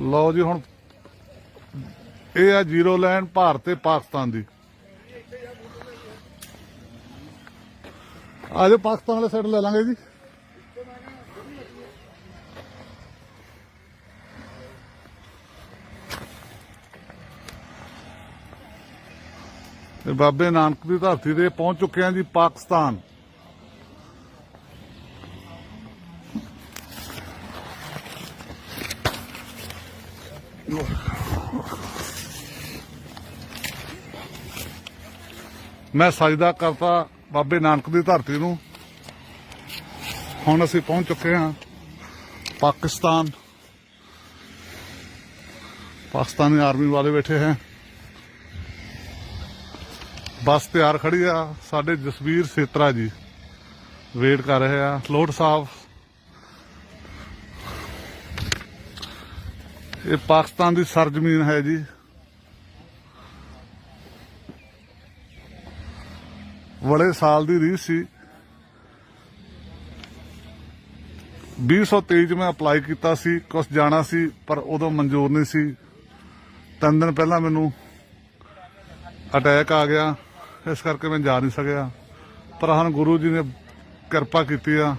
ਲਓ ਜੀ ਹੁਣ, ਇਹ ਆ ਜ਼ੀਰੋ ਲਾਈਨ ਭਾਰਤ ਤੇ ਪਾਕਿਸਤਾਨ ਦੀ। ਆਜੋ ਪਾਕਿਸਤਾਨ ਵਾਲੇ ਸਾਈਡ ਲੈ ਲਾਂਗੇ ਜੀ। ਤੇ ਬਾਬੇ ਨਾਨਕ ਦੀ ਧਰਤੀ ਤੇ ਪਹੁੰਚ ਚੁੱਕੇ ਆ ਜੀ ਪਾਕਿਸਤਾਨ। ਮੈਂ ਸਜਦਾ ਕਰਤਾ ਬਾਬੇ ਨਾਨਕ ਦੀ ਧਰਤੀ ਨੂੰ। ਹੁਣ ਅਸੀਂ ਪਹੁੰਚ ਚੁੱਕੇ ਹਾਂ ਪਾਕਿਸਤਾਨ। ਪਾਕਿਸਤਾਨੀ ਆਰਮੀ ਵਾਲੇ ਬੈਠੇ ਹੈ। ਬੱਸ ਤਿਆਰ ਖੜੀ ਆ, ਸਾਡੇ ਜਸਵੀਰ ਸੇਤਰਾ ਜੀ। ਵੇਟ ਕਰ ਰਹੇ ਆ। ਲੋਟ ਸਾਹਿਬ ਇਹ ਪਾਕਿਸਤਾਨ ਦੀ ਸਰਜ਼ਮੀਨ ਹੈ ਜੀ। ਬੜੇ ਸਾਲ ਦੀ ਰੀਸ ਸੀ। 2023 ਚ ਮੈਂ ਅਪਲਾਈ ਕੀਤਾ ਸੀ ਕੁਝ ਜਾਣਾ ਸੀ, ਪਰ ਉਦੋਂ ਮਨਜ਼ੂਰ ਨਹੀਂ ਸੀ। ਤਿੰਨ ਦਿਨ ਪਹਿਲਾਂ ਮੈਨੂੰ ਅਟੈਕ ਆ ਗਿਆ। ਇਸ ਕਰਕੇ ਮੈਂ ਜਾ ਨਹੀਂ ਸਕਿਆ। ਪਰ ਹਨ ਗੁਰੂ ਜੀ ਨੇ ਕਿਰਪਾ ਕੀਤੀ ਆ।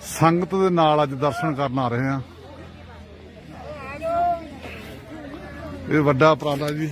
ਸੰਗਤ ਦੇ ਨਾਲ ਅੱਜ ਦਰਸ਼ਨ ਕਰਨ ਆ ਰਹੇ ਆ। ਇਹ ਵੱਡਾ ਉਪਰਾਲਾ ਜੀ।